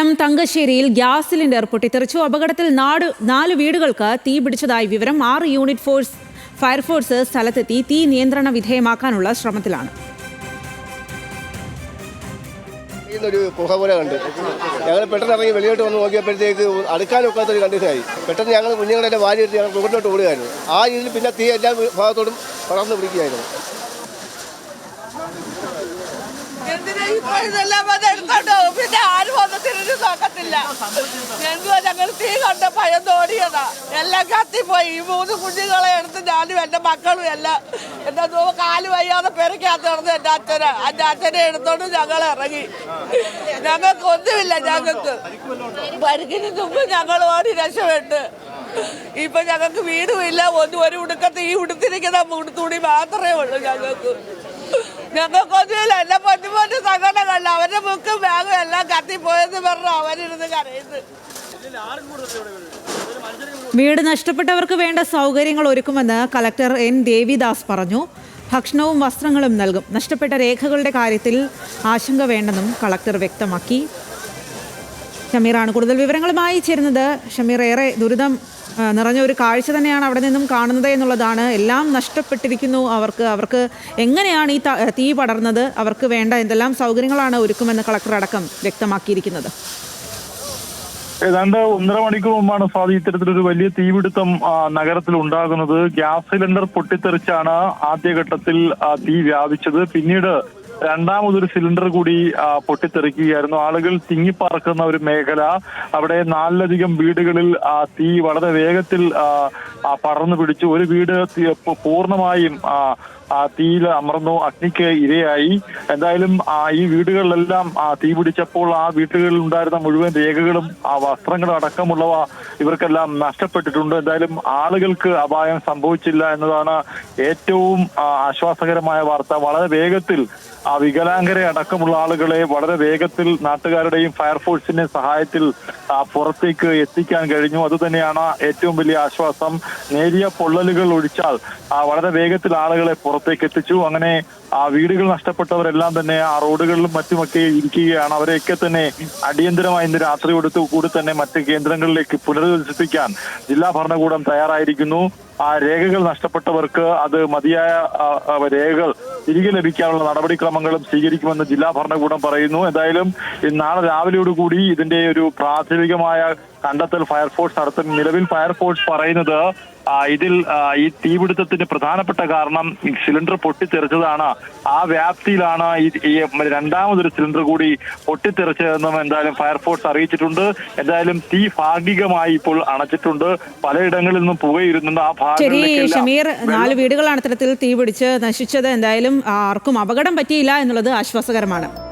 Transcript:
കൊല്ലം തങ്കശ്ശേരിയിൽ gas cylinder പൊട്ടിത്തെറിച്ചു. അപകടത്തിൽ നാട് നാല് വീടുകൾക്ക് തീ പിടിച്ചതായി വിവരം ആറ് യൂണിറ്റ് ഫോഴ്സ് ഫയർഫോഴ്സ് സ്ഥലത്തെത്തി. തീ നിയന്ത്രണ വിധേയമാക്കാനുള്ള ശ്രമത്തിലാണ്. ഒരു പുക പോലെ ഞങ്ങൾ പെട്ടെന്ന് ഇറങ്ങി വെളിയോട്ട് വന്ന് നോക്കിയപ്പോഴത്തേക്ക് അടുക്കാനൊക്കാത്തൊരു കണ്ടീഷനായി പെട്ടെന്ന് ഞങ്ങൾ വാരി ഞങ്ങൾ മുകളിലോട്ട് ഓടുകയായിരുന്നു. ആ രീതിയിൽ പിന്നെ തീ എല്ലാ ഭാഗത്തോടും പടർന്നു പിടിക്കുകയായിരുന്നു. ഇപ്പൊ ഇതെല്ലാം എടുത്തോണ്ട് പിന്നെ ആരും വന്ന് തിരിഞ്ഞു നോക്കത്തില്ല. എന്തുവാ ഞങ്ങൾ തീ കണ്ട ഭയം തോടിയതാ എല്ലാം കത്തിപ്പോയി ഈ മൂന്ന് കുഞ്ഞുങ്ങളെ എടുത്ത് ഞാനും എന്റെ മക്കളും എല്ലാം എന്റെ കാൽ വയ്യാതെ പെരക്കകത്ത് നടന്ന് എന്റെ അച്ഛനെ എന്റെ അച്ഛനെ എടുത്തോണ്ട് ഞങ്ങൾ ഇറങ്ങി. ഞങ്ങൾക്ക് ഒന്നുമില്ല ഞങ്ങൾക്ക്. പരിക്കിന് മുമ്പ് ഞങ്ങൾ ഓടി രക്ഷപ്പെട്ട്. ഇപ്പൊ ഞങ്ങൾക്ക് വീടുമില്ല ഒന്നും ഒരു ഉടുക്കത്ത് ഈ ഉടുത്തിരിക്കുന്ന ഉടുത്തുണി മാത്രമേ ഉള്ളൂ ഞങ്ങൾക്ക്. ഞങ്ങൾക്കൊന്നുമില്ല. എന്നെ പൊന്നു പൊന്നു സംഘടനകളിൽ അവരുടെ ബുക്കും ബാഗും എല്ലാം കത്തിപ്പോയെന്ന് പറഞ്ഞു അവരിരുന്ന് കരയുന്നു. വീട് നഷ്ടപ്പെട്ടവർക്ക് വേണ്ട സൗകര്യങ്ങൾ ഒരുക്കുമെന്ന് കലക്ടർ എൻ ദേവിദാസ് പറഞ്ഞു. ഭക്ഷണവും വസ്ത്രങ്ങളും നൽകും. നഷ്ടപ്പെട്ട രേഖകളുടെ കാര്യത്തിൽ ആശങ്ക വേണ്ടെന്നും കളക്ടർ വ്യക്തമാക്കി. ഷമീറാണ് കൂടുതൽ വിവരങ്ങളുമായി ചേരുന്നത്. ഷമീർ ഏറെ ദുരിതം നിറഞ്ഞ ഒരു കാഴ്ച തന്നെയാണ് അവിടെ നിന്നും കാണുന്നത് എന്നുള്ളതാണ്. എല്ലാം നഷ്ടപ്പെട്ടിരിക്കുന്നു അവർക്ക്. അവർക്ക് എങ്ങനെയാണ് ഈ ത- പടർന്നത്? അവർക്ക് വേണ്ട എന്തെല്ലാം സൗകര്യങ്ങളാണ് ഒരുക്കുമെന്ന് കളക്ടർ അടക്കം വ്യക്തമാക്കിയിരിക്കുന്നത്. ഏതാണ്ട് ഒന്നര മണിക്കൂർ മുമ്പാണ് സ്വാതി ഇത്തരത്തിലൊരു വലിയ തീപിടുത്തം നഗരത്തിൽ ഉണ്ടാകുന്നത് ഗ്യാസ് സിലിണ്ടർ പൊട്ടിത്തെറിച്ചാണ് ആദ്യഘട്ടത്തിൽ തീ വ്യാപിച്ചത്. പിന്നീട് രണ്ടാമതൊരു സിലിണ്ടർ കൂടി പൊട്ടിത്തെറിക്കുകയായിരുന്നു. ആളുകൾ തിങ്ങിപ്പറക്കുന്ന ഒരു മേഖല. അവിടെ നാലിലധികം വീടുകളിൽ തീ വളരെ വേഗത്തിൽ പടർന്നു പിടിച്ചു. ഒരു വീട് പൂർണമായും തീയിൽ അമർന്നു അഗ്നിക്ക് ഇരയായി. എന്തായാലും ഈ വീടുകളിലെല്ലാം തീ പിടിച്ചപ്പോൾ ആ വീടുകളിൽ ഉണ്ടായിരുന്ന മുഴുവൻ രേഖകളും ആ വസ്ത്രങ്ങളും അടക്കമുള്ളവ ഇവർക്കെല്ലാം നഷ്ടപ്പെട്ടിട്ടുണ്ട്. എന്തായാലും ആളുകൾക്ക് അപായം സംഭവിച്ചില്ല എന്നതാണ് ഏറ്റവും ആശ്വാസകരമായ വാർത്ത. വളരെ വേഗത്തിൽ ആ വികലാംഗരെ അടക്കമുള്ള ആളുകളെ വളരെ വേഗത്തിൽ നാട്ടുകാരുടെയും ഫയർഫോഴ്സിന്റെ സഹായത്തിൽ പുറത്തേക്ക് എത്തിക്കാൻ കഴിഞ്ഞു. അതുതന്നെയാണ് ഏറ്റവും വലിയ ആശ്വാസം. നേരിയ പൊള്ളലുകൾ ഒഴിച്ചാൽ വളരെ വേഗത്തിൽ ആളുകളെ പുറത്തേക്ക് എത്തിച്ചു. അങ്ങനെ ആ വീടുകൾ നഷ്ടപ്പെട്ടവരെല്ലാം തന്നെ ആ റോഡുകളിലും മറ്റുമൊക്കെ ഇരിക്കുകയാണ്. അവരെയൊക്കെ തന്നെ അടിയന്തരമായി ഇന്ന് രാത്രിയോടത്ത് കൂടി തന്നെ മറ്റ് കേന്ദ്രങ്ങളിലേക്ക് പുനരധിവസിപ്പിക്കാൻ ജില്ലാ ഭരണകൂടം തയ്യാറായിരിക്കുന്നു. ആ രേഖകൾ നഷ്ടപ്പെട്ടവർക്ക് അത് മതിയായ രേഖകൾ തിരികെ ലഭിക്കാനുള്ള നടപടിക്രമങ്ങളും സ്വീകരിക്കുമെന്ന് ജില്ലാ ഭരണകൂടം പറയുന്നു. എന്തായാലും നാളെ രാവിലെയോടുകൂടി ഇതിന്റെ ഒരു പ്രാഥമികമായ കണ്ടെത്തൽ ഫയർഫോഴ്സ് നടത്തും. നിലവിൽ ഫയർഫോഴ്സ് പറയുന്നത് ഇതിൽ ഈ തീപിടുത്തത്തിന്റെ പ്രധാനപ്പെട്ട കാരണം ഈ സിലിണ്ടർ പൊട്ടിത്തെറിച്ചതാണ്. ആ വ്യാപ്തിയിലാണ് ഈ രണ്ടാമതൊരു സിലിണ്ടർ കൂടി പൊട്ടിത്തെറിച്ചതെന്നും എന്തായാലും ഫയർഫോഴ്സ് അറിയിച്ചിട്ടുണ്ട്. എന്തായാലും തീ ഭാഗികമായി ഇപ്പോൾ അണച്ചിട്ടുണ്ട്. പലയിടങ്ങളിൽ നിന്നും പുകയിരുന്നുണ്ട്. ആ ശരി ഷമീർ നാല് വീടുകളാണ് ഇത്തരത്തിൽ തീപിടിച്ച് നശിച്ചത്. എന്തായാലും ആർക്കും അപകടം പറ്റിയില്ല എന്നുള്ളത് ആശ്വാസകരമാണ്.